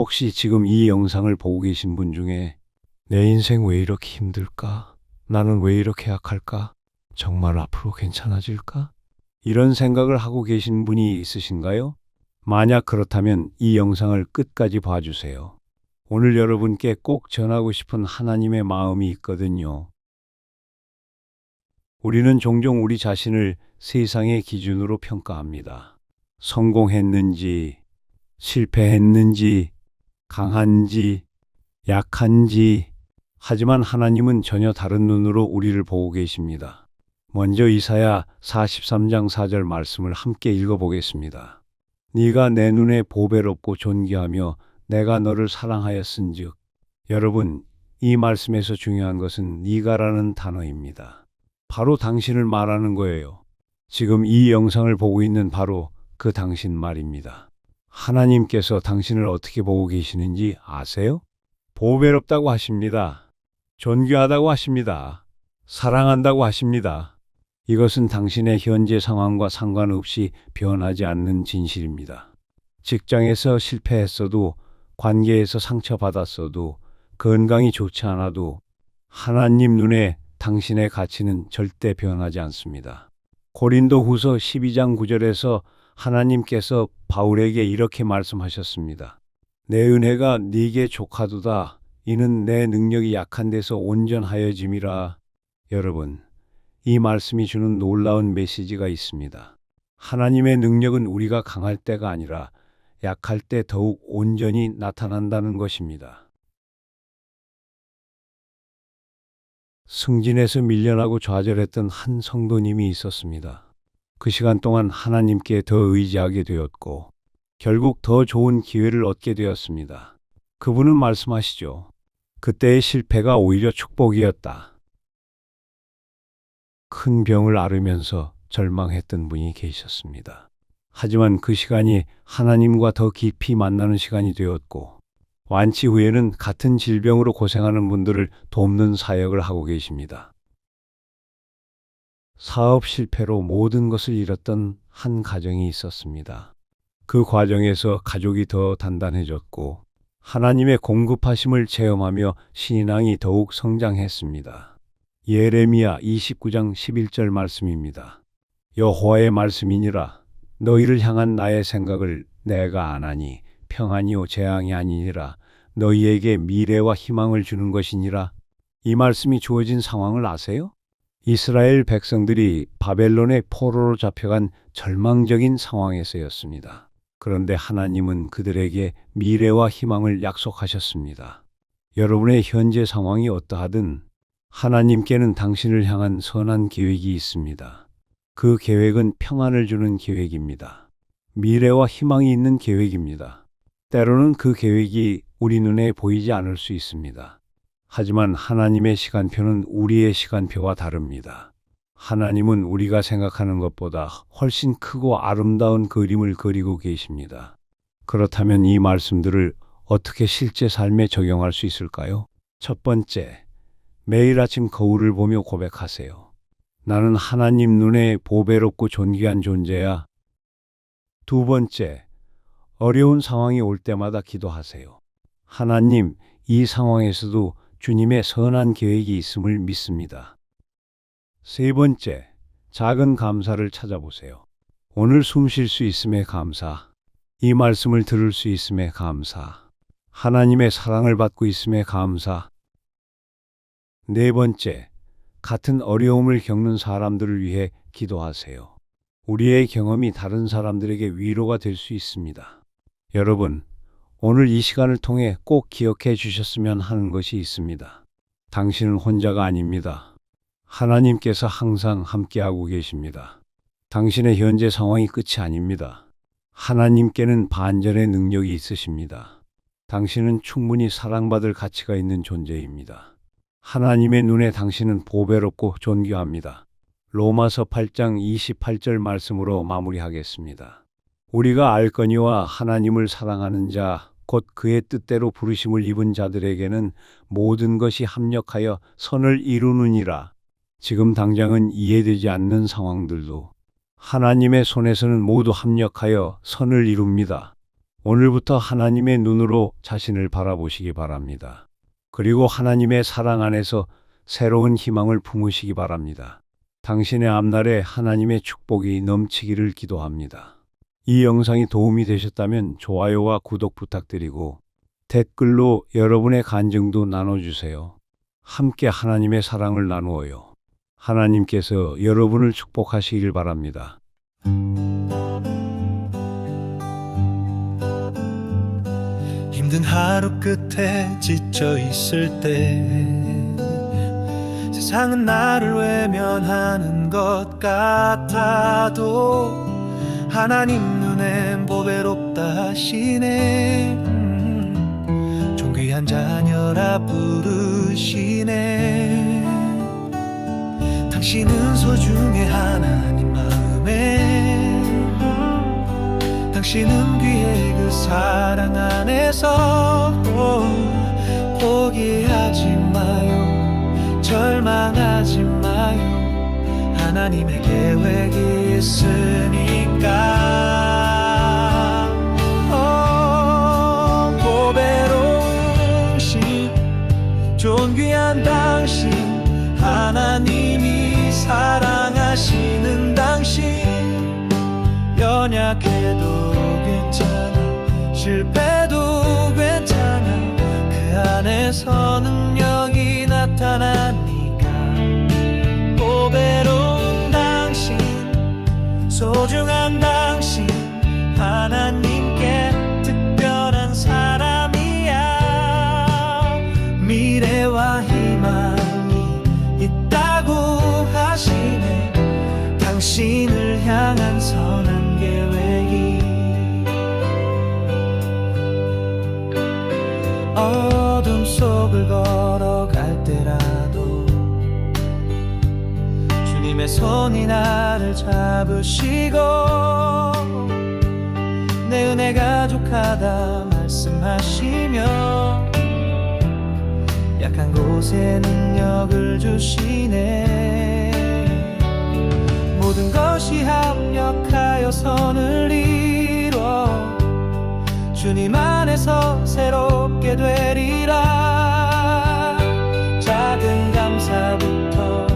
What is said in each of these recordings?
혹시 지금 이 영상을 보고 계신 분 중에 내 인생 왜 이렇게 힘들까? 나는 왜 이렇게 약할까? 정말 앞으로 괜찮아질까? 이런 생각을 하고 계신 분이 있으신가요? 만약 그렇다면 이 영상을 끝까지 봐주세요. 오늘 여러분께 꼭 전하고 싶은 하나님의 마음이 있거든요. 우리는 종종 우리 자신을 세상의 기준으로 평가합니다. 성공했는지, 실패했는지, 강한지, 약한지, 하지만 하나님은 전혀 다른 눈으로 우리를 보고 계십니다. 먼저 이사야 43장 4절 말씀을 함께 읽어보겠습니다. 네가 내 눈에 보배롭고 존귀하며 내가 너를 사랑하였은즉 여러분 이 말씀에서 중요한 것은 네가라는 단어입니다. 바로 당신을 말하는 거예요. 지금 이 영상을 보고 있는 바로 그 당신 말입니다. 하나님께서 당신을 어떻게 보고 계시는지 아세요? 보배롭다고 하십니다. 존귀하다고 하십니다. 사랑한다고 하십니다. 이것은 당신의 현재 상황과 상관없이 변하지 않는 진실입니다. 직장에서 실패했어도, 관계에서 상처받았어도, 건강이 좋지 않아도, 하나님 눈에 당신의 가치는 절대 변하지 않습니다. 고린도 후서 12장 9절에서 하나님께서 바울에게 이렇게 말씀하셨습니다. 내 은혜가 네게 족하도다. 이는 내 능력이 약한 데서 온전하여짐이라. 여러분, 이 말씀이 주는 놀라운 메시지가 있습니다. 하나님의 능력은 우리가 강할 때가 아니라 약할 때 더욱 온전히 나타난다는 것입니다. 승진에서 밀려나고 좌절했던 한 성도님이 있었습니다. 그 시간 동안 하나님께 더 의지하게 되었고, 결국 더 좋은 기회를 얻게 되었습니다. 그분은 말씀하시죠. 그때의 실패가 오히려 축복이었다. 큰 병을 앓으면서 절망했던 분이 계셨습니다. 하지만 그 시간이 하나님과 더 깊이 만나는 시간이 되었고, 완치 후에는 같은 질병으로 고생하는 분들을 돕는 사역을 하고 계십니다. 사업 실패로 모든 것을 잃었던 한 가정이 있었습니다. 그 과정에서 가족이 더 단단해졌고, 하나님의 공급하심을 체험하며 신앙이 더욱 성장했습니다. 예레미야 29장 11절 말씀입니다. 여호와의 말씀이니라 너희를 향한 나의 생각을 내가 아나니 평안이요 재앙이 아니니라 너희에게 미래와 희망을 주는 것이니라 이 말씀이 주어진 상황을 아세요? 이스라엘 백성들이 바벨론의 포로로 잡혀간 절망적인 상황에서였습니다. 그런데 하나님은 그들에게 미래와 희망을 약속하셨습니다. 여러분의 현재 상황이 어떠하든 하나님께는 당신을 향한 선한 계획이 있습니다. 그 계획은 평안을 주는 계획입니다. 미래와 희망이 있는 계획입니다. 때로는 그 계획이 우리 눈에 보이지 않을 수 있습니다. 하지만 하나님의 시간표는 우리의 시간표와 다릅니다. 하나님은 우리가 생각하는 것보다 훨씬 크고 아름다운 그림을 그리고 계십니다. 그렇다면 이 말씀들을 어떻게 실제 삶에 적용할 수 있을까요? 첫 번째, 매일 아침 거울을 보며 고백하세요. 나는 하나님 눈에 보배롭고 존귀한 존재야. 두 번째, 어려운 상황이 올 때마다 기도하세요. 하나님, 이 상황에서도 주님의 선한 계획이 있음을 믿습니다. 세 번째, 작은 감사를 찾아보세요. 오늘 숨 쉴 수 있음에 감사. 이 말씀을 들을 수 있음에 감사. 하나님의 사랑을 받고 있음에 감사. 네 번째, 같은 어려움을 겪는 사람들을 위해 기도하세요. 우리의 경험이 다른 사람들에게 위로가 될 수 있습니다. 여러분, 오늘 이 시간을 통해 꼭 기억해 주셨으면 하는 것이 있습니다. 당신은 혼자가 아닙니다. 하나님께서 항상 함께하고 계십니다. 당신의 현재 상황이 끝이 아닙니다. 하나님께는 반전의 능력이 있으십니다. 당신은 충분히 사랑받을 가치가 있는 존재입니다. 하나님의 눈에 당신은 보배롭고 존귀합니다. 로마서 8장 28절 말씀으로 마무리하겠습니다. 우리가 알거니와 하나님을 사랑하는 자, 곧 그의 뜻대로 부르심을 입은 자들에게는 모든 것이 합력하여 선을 이루느니라. 지금 당장은 이해되지 않는 상황들도 하나님의 손에서는 모두 합력하여 선을 이룹니다. 오늘부터 하나님의 눈으로 자신을 바라보시기 바랍니다. 그리고 하나님의 사랑 안에서 새로운 희망을 품으시기 바랍니다. 당신의 앞날에 하나님의 축복이 넘치기를 기도합니다. 이 영상이 도움이 되셨다면 좋아요와 구독 부탁드리고 댓글로 여러분의 간증도 나눠주세요. 함께 하나님의 사랑을 나누어요. 하나님께서 여러분을 축복하시길 바랍니다. 힘든 하루 끝에 지쳐 있을 때 세상은 나를 외면하는 것 같아도 하나님 눈엔 보배롭다 하시네. 음, 존귀한 자녀라 부르시네. 당신은 소중해 하나님 마음에. 당신은 귀해 그 사랑 안에서 오, 포기하지 마요. 절망하지 마요. 하나님의 계획이 연약해도 괜찮아. 실패도 괜찮아. 그 안에서 능력이 나타나니까. 보배로운 당신 소중한 당 어둠 속을 걸어갈 때라도 주님의 손이 나를 잡으시고 내 은혜가 족하다 말씀하시며 약한 곳에 능력을 주시네. 모든 것이 합력하여 선을 이뤄 주님 안에서 새롭게 되리라. 작은 감사부터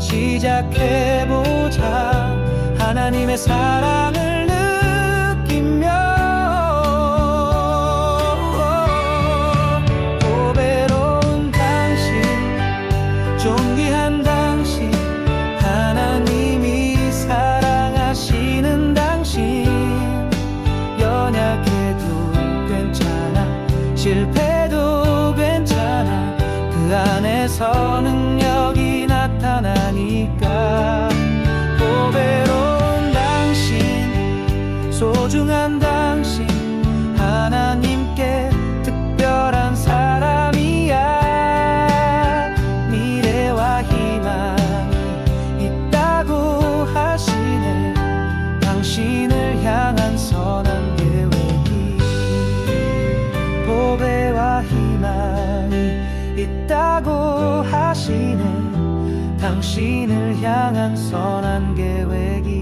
시작해보자. 하나님의 사랑을 느끼며. 보배로운 당신 존귀한 나타나니까 보배로운 당신 소중한 당신 하나님께 특별한 사람이야. 미래와 희망이 있다고 하시네. 당신을 향한 선한 계획이. 보배와 희망이 있다고 당신을 향한 선한 계획이